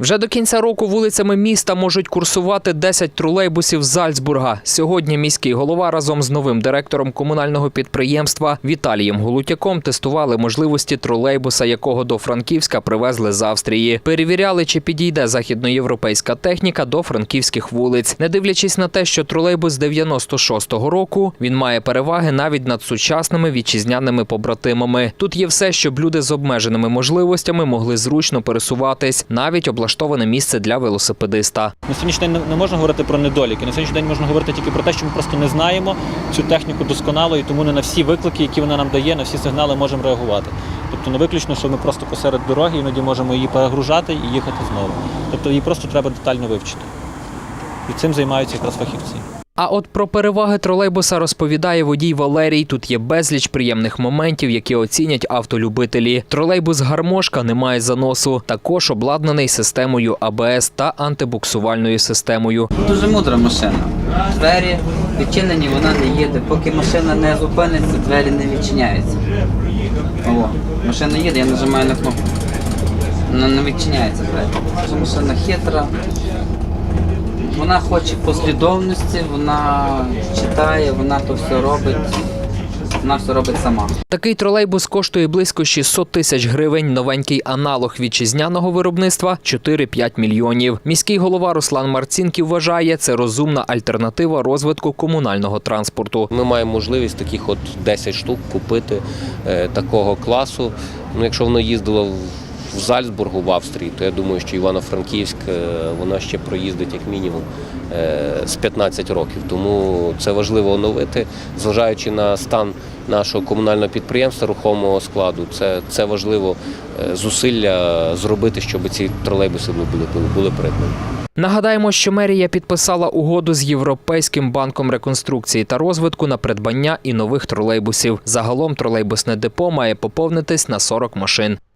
Вже до кінця року вулицями міста можуть курсувати 10 тролейбусів Зальцбурга. Сьогодні міський голова разом з новим директором комунального підприємства Віталієм Голутяком тестували можливості тролейбуса, якого до Франківська привезли з Австрії. Перевіряли, чи підійде західноєвропейська техніка до франківських вулиць. Не дивлячись на те, що тролейбус з 96-го року він має переваги навіть над сучасними вітчизняними побратимами. Тут є все, щоб люди з обмеженими можливостями могли зручно пересуватись, навіть облаштоване місце для велосипедиста. На сьогоднішній день не- можна говорити про недоліки. На сьогоднішній день можна говорити тільки про те, що ми просто не знаємо цю техніку досконало, і тому не на всі виклики, які вона нам дає, на всі сигнали можемо реагувати. Тобто не виключно, що ми просто посеред дороги іноді можемо її перегружати і їхати знову. Тобто її просто треба детально вивчити. І цим займаються якраз фахівці. А от про переваги тролейбуса розповідає водій Валерій. Тут є безліч приємних моментів, які оцінять автолюбителі. Тролейбус гармошка не має заносу. Також обладнаний системою АБС та антибуксувальною системою. Дуже мудра машина. Двері відчинені, вона не їде. Поки машина не зупиниться, двері не відчиняються. О, машина їде, я нажимаю на кнопку. Вона не відчиняється двері. Машина хитра. Вона хоче послідовності, вона читає, вона то все робить. Вона все робить сама. Такий тролейбус коштує близько 600 тисяч гривень. Новенький аналог вітчизняного виробництва 4-5 мільйонів. Міський голова Руслан Марцінків вважає, це розумна альтернатива розвитку комунального транспорту. Ми маємо можливість таких от 10 штук купити е, такого класу. Ну, якщо воно їздило в- в Зальцбургу в Австрії, то я думаю, що Івано-Франківськ е, воно ще проїздить як мінімум е, з 15 років. Тому це важливо оновити, зважаючи на стан нашого комунального підприємства рухомого складу. Це, це важливо е, зусилля зробити, щоб ці тролейбуси були, були придбані. Нагадаємо, що мерія підписала угоду з Європейським банком реконструкції та розвитку на придбання і нових тролейбусів. Загалом тролейбусне депо має поповнитись на 40 машин.